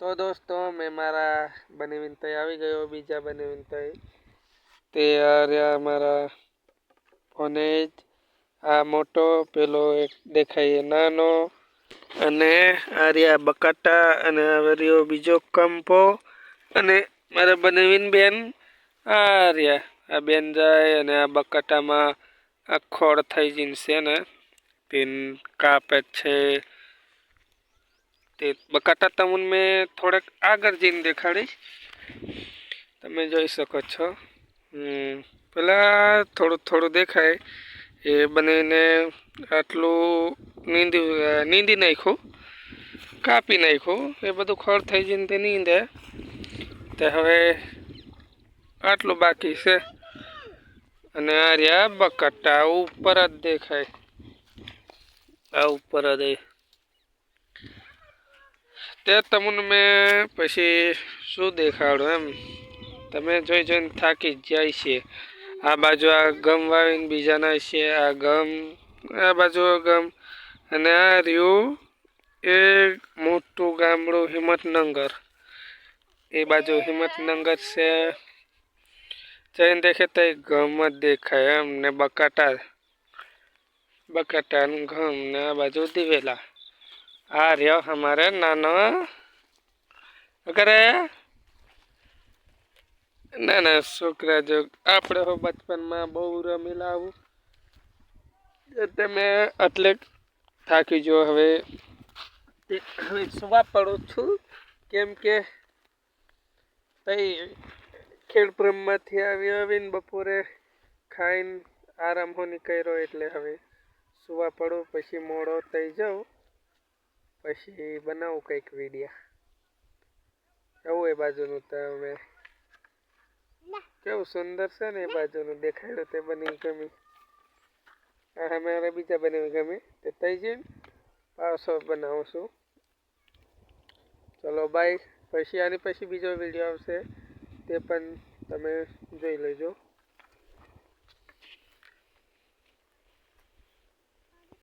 તો દોસ્તો, મેં મારા બનેવીન તઈ આવી ગયો, બીજા બનેવીન તઈ. તે રહ્યા મારા ફોનેજ આ મોટો, પેલો એક દેખાય નાનો, અને આ રહ્યા બકાટા, અને આ રહ્યો બીજો કંપો, અને મારા બનેવીન બેન આ રહ્યા. આ બેન જાય, અને આ બકાટામાં આ ખોળ થઈ છે ને તેન કાપે છે તે બકાટા તમને મેં થોડાક આગળ જઈને દેખાડીશ. તમે જોઈ શકો છો. પહેલાં થોડું થોડું દેખાય. એ બનીને આટલું નીંદી નીંદી નાખ્યું. કાપી નાખ્યું. એ બધું ખોળ થઈ જઈને તે નીંદે. તે હવે આટલું બાકી છે. અને આ રહ્યા બકાટા. ઉપર જ દેખાય. આ ઉપર જ. તે તમને મેં પછી શું દેખાડું એમ? તમે જોઈ જોઈને થાકી જાય છે. આ બાજુ આ ગમ વાવીને બીજાના છે, આ ગમ, આ બાજુ ગમ. અને આ રહ્યું એ મોટું ગામડું હિંમતનગર. એ બાજુ હિંમતનગર છે. જઈને દેખે તો એ ગમ જ દેખાય એમ ને બકાટા બકાટા ને ઘમ ને આ બાજુ દિવેલા. આ રહ્યો અમારે નાનો. કરે ના છોકરા જો આપણે હો બચપનમાં બહુ રમેલા આવું તમે એટલે થાકી જો હવે. હવે સુવા પડું છું. કેમ કે તઈ ખેડ બ્રહ્મમાંથી આવી આવીને બપોરે ખાઈને આરામ હોની કર્યો એટલે હવે સુવા પડું, પછી મોડો થઈ જાઉં. પછી બનાવું કંઈક વિડીયા એવું એ બાજુનું તમે. કેવું સુંદર છે ને એ બાજુનું દેખાડ્યું તે બની ગમી. આ મારે બીજા બની ગમી. તે થઈ જઈને પાછો બનાવું છું. ચલો બાય પછી આની પછી બીજો વીડિયો આવશે. તે પણ તમે જોઈ લેજો.